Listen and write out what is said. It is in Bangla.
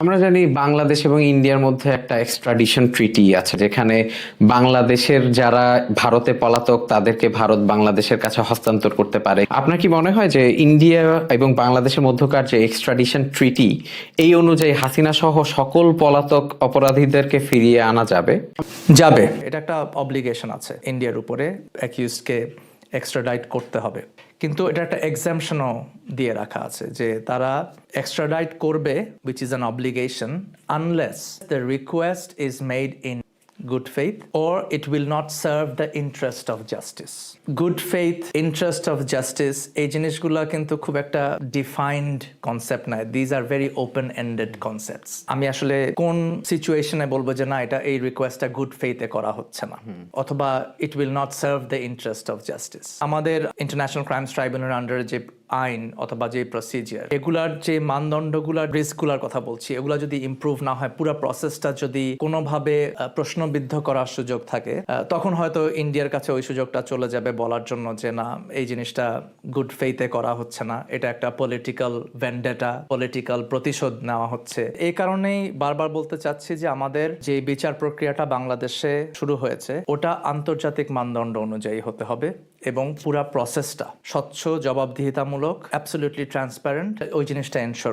আমরা জানি বাংলাদেশ এবং ইন্ডিয়ার মধ্যে একটা এক্সট্রাডিশন ট্রিটি আছে যেখানে বাংলাদেশের যারা ভারতে পলাতক তাদেরকে ভারত বাংলাদেশের কাছে হস্তান্তর করতে পারে। আপনার কি মনে হয় যে ইন্ডিয়া এবং বাংলাদেশের মধ্যকার যে এক্সট্রাডিশন ট্রিটি এই অনুযায়ী হাসিনা সহ সকল পলাতক অপরাধীদেরকে ফিরিয়ে আনা যাবে? যাবে। এটা একটা অব্লিগেশন আছে ইন্ডিয়ার উপরে অ্যাকিউজকে এক্সট্রাডাইট করতে হবে। কিন্তু এটা একটা এক্সামশনও দিয়ে রাখা আছে যে তারা এক্সট্রাডাইট করবে which is an obligation unless the request is made in good faith or it will not serve the interest of justice. Good faith interest of justice এই জিনিসগুলো কিন্তু খুব একটা ডিফাইন্ড কনসেপ্ট নয়। These are very open ended concepts আমি আসলে কোন সিচুয়েশনে বলব যে না এটা এই রিকোয়েস্টটা গুড ফেইথে করা হচ্ছে না। অথবা it will not serve the interest of justice আমাদের ইন্টারন্যাশনাল ক্রাইমস ট্রাইব্যুনাল আন্ডার যে আইন অথবা যে প্রসিজিয়ার এগুলার যে মানদণ্ডগুলার রিস্কগুলার কথা বলছি, এগুলা যদি ইমপ্রুভ না হয়, পুরো প্রসেসটা যদি কোনোভাবে প্রশ্নবিদ্ধ করার সুযোগ থাকে তখন হয়তো ইন্ডিয়ার কাছে ওই সুযোগটা চলে যাবে বলার জন্য যে, না, এই জিনিসটা গুড ফেইতে করা হচ্ছে না। এটা একটা পলিটিক্যাল ভ্যান্ডেটা পলিটিক্যাল প্রতিশোধ নেওয়া হচ্ছে। এই কারণেই বারবার বলতে চাচ্ছি যে, আমাদের যে বিচার প্রক্রিয়াটা বাংলাদেশে শুরু হয়েছে, ওটা আন্তর্জাতিক মানদণ্ড অনুযায়ী হতে হবে এবং পুরা প্রসেসটা স্বচ্ছ, জবাবদিহিতামূলক অ্যাবসলিউটলি ট্রান্সপারেন্ট ওই জিনিসটা এনশোর